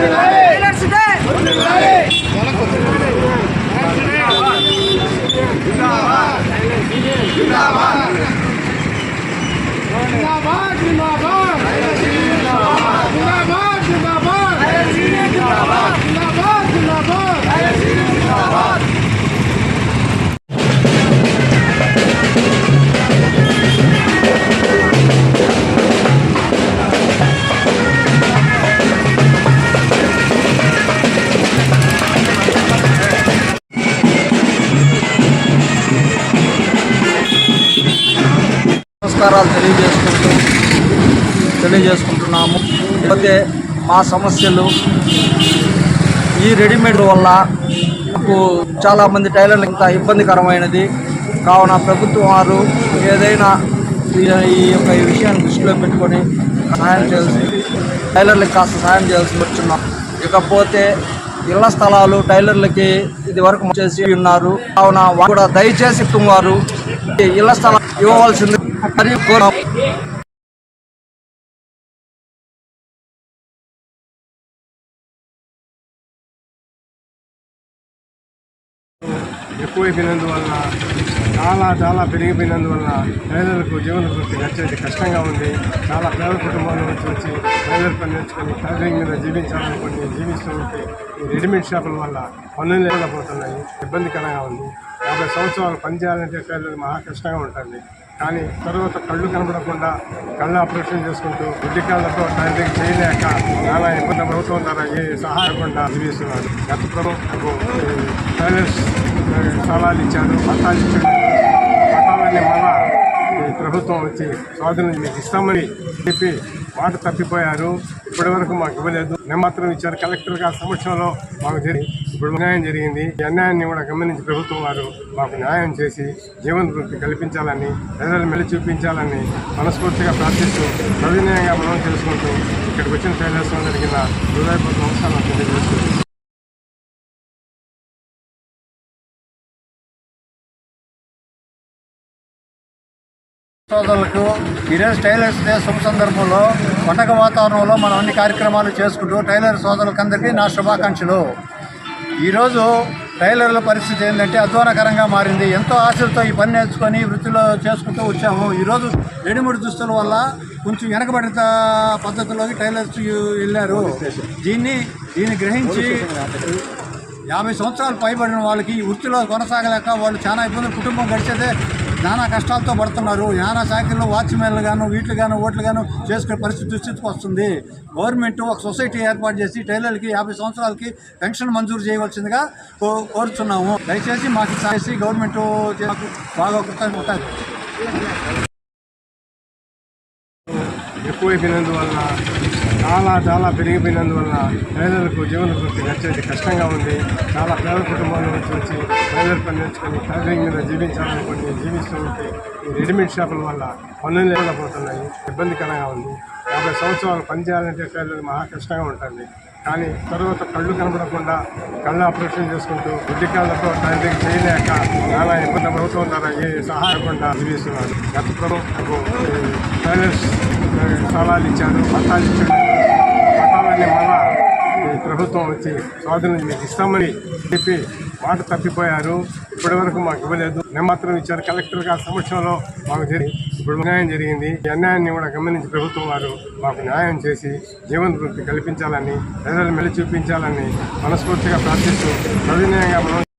Tailors జిందాబాద్. నమస్కారాలు తెలియజేసుకుంటూ తెలియజేసుకుంటున్నాము. అయితే మా సమస్యలు ఈ రెడీమేడ్ వల్ల మాకు చాలామంది టైలర్లు ఇంత ఇబ్బందికరమైనది. కావున ప్రభుత్వం వారు ఏదైనా ఈ- ఈ యొక్క ఈ విషయాన్ని దృష్టిలో పెట్టుకొని సహాయం చేయాల్సి టైలర్లకు కాస్త సహాయం చేయాల్సి వచ్చున్నాం ఇకపోతే ఇళ్ళ స్థలాలు టైలర్లకి ఇది వరకు చేసి ఉన్నారు. కావున కూడా దయచేసి వారు ఇళ్ళ స్థలం ఇవ్వవలసింది మరియు కోరాం ఎక్కువైపోయినందువల్ల చాలా చాలా పెరిగిపోయినందువల్ల పేదలకు జీవన వృత్తి గడిచేది కష్టంగా ఉంది. చాలా పేద కుటుంబాల నుంచి వచ్చి టైలర్ పని నేర్చుకొని టైలరింగ్ మీద జీవించాలనుకోండి జీవిస్తూ ఉంటే ఈ రెడీమేడ్ షాపుల వల్ల పనులు లేకుండా పోతున్నాయి ఇబ్బందికరంగా ఉంది. యాభై సంవత్సరాలు పనిచేయాలంటే పేదలకు మహా కష్టంగా ఉంటుంది కానీ తర్వాత కళ్ళు కనబడకుండా కళ్ళు ఆపరేషన్ చేసుకుంటూ గుడ్డి కాళ్ళతో టైలరింగ్ చేయలేక చాలా ఇబ్బంది ప్రభుత్వం ద్వారా ఏ సహాయకుండా జీవిస్తున్నారు. గత ప్రభుత్వం టైలర్స్ స్థలాలు ఇచ్చారు పట్టాలు ఇచ్చారు. పట్టాలన్నీ మళ్ళా ప్రభుత్వం వచ్చి స్వాధీనం మీకు ఇస్తామని చెప్పి మాట తప్పిపోయారు. ఇప్పటి వరకు మాకు ఇవ్వలేదు. మేము మాత్రం ఇచ్చారు. కలెక్టర్ గారి సమక్షంలో మాకు జరిగి ఇప్పుడు అన్యాయం జరిగింది. ఈ అన్యాయాన్ని కూడా గమనించి ప్రభుత్వం వారు మాకు న్యాయం చేసి జీవన వృత్తి కల్పించాలని ప్రజలు మెల్లి చూపించాలని మనస్ఫూర్తిగా ప్రార్థిస్తూ సవినయంగా మనం తెలుసుకుంటూ ఇక్కడికి వచ్చిన టైలర్స్ జరిగిన హృదయపూర్వక నమస్కారం తెలియజేస్తుంది సోదరులకు ఈరోజు టైలర్స్ డే శుభ సందర్భంలో పండగ వాతావరణంలో మనం అన్ని కార్యక్రమాలు చేసుకుంటూ టైలర్ సోదరులకందరికీ నా శుభాకాంక్షలు. ఈరోజు టైలర్ల పరిస్థితి ఏంటంటే అధ్వానకరంగా మారింది. ఎంతో ఆశలతో ఈ పని నేర్చుకొని వృత్తిలో చేసుకుంటూ వచ్చాము. ఈరోజు రెడీమేడ్ దుస్తుల వల్ల కొంచెం వెనకబడిన పద్ధతిలోకి టైలర్స్ వెళ్ళారు. దీన్ని దీన్ని గ్రహించి యాభై సంవత్సరాలు పైబడిన వాళ్ళకి ఈ వృత్తిలో కొనసాగలేక వాళ్ళు చాలా ఇబ్బందులు కుటుంబం గడిచేదే నానా కష్టాలతో పడుతున్నారు. నానా శాఖల్లో వాచ్మెన్లు గాను వీటిలు గాను ఓట్లు గాను చేసుకునే పరిస్థితి దుస్థితికి వస్తుంది. గవర్నమెంట్ ఒక సొసైటీ ఏర్పాటు చేసి టైలర్లకి యాభై సంవత్సరాలకి పెన్షన్ మంజూరు చేయవలసిందిగా కో- కోరుతున్నాము దయచేసి మాకు చేసి గవర్నమెంట్ బాగా కృతజ్ఞత ఉంటుంది ఎక్కువైపోయినందువల్ల చాలా చాలా పెరిగిపోయినందువల్ల పేదలకు జీవన వృత్తి గడిచేది కష్టంగా ఉంది. చాలా పేద కుటుంబాల నుంచి వచ్చి టైలర్ పని నేర్చుకొని టైలరింగ్ మీద జీవించాలనుకోండి జీవిస్తూ ఉంటే ఈ రెడీమేడ్ షాపుల వల్ల పనులు లేకుండా పోతున్నాయి ఇబ్బందికరంగా ఉంది. యాభై సంవత్సరాలు పనిచేయాలంటే టైలర్ మహా కష్టంగా ఉంటుంది కానీ తర్వాత కళ్ళు కనబడకుండా కళ్ళు ఆపరేషన్ చేసుకుంటూ బుద్ధి తండ్రికి చేయలేక చాలా ఇబ్బంది ప్రభుత్వం ద్వారా ఏ సహాయకుండా జీవిస్తున్నారు. గత ప్రభుత్వం టైలర్స్ స్థలాలు ఇచ్చారు పట్టాలు ఇచ్చారు. పట్టాలన్నీ మళ్ళా ప్రభుత్వం వచ్చి స్వాధీనం మీకు ఇస్తామని చెప్పి మాట తప్పిపోయారు. ఇప్పటి వరకు మాకు ఇవ్వలేదు. మేము మాత్రం ఇచ్చారు. కలెక్టర్ గారి సమక్షంలో మాకు జరిగి ఇప్పుడు న్యాయం జరిగింది. ఈ అన్యాయాన్ని కూడా గమనించి ప్రభుత్వం వారు మాకు న్యాయం చేసి జీవన వృత్తి కల్పించాలని ప్రజలు మెల్లి చూపించాలని మనస్ఫూర్తిగా ప్రార్థిస్తూ సవినయంగా మనం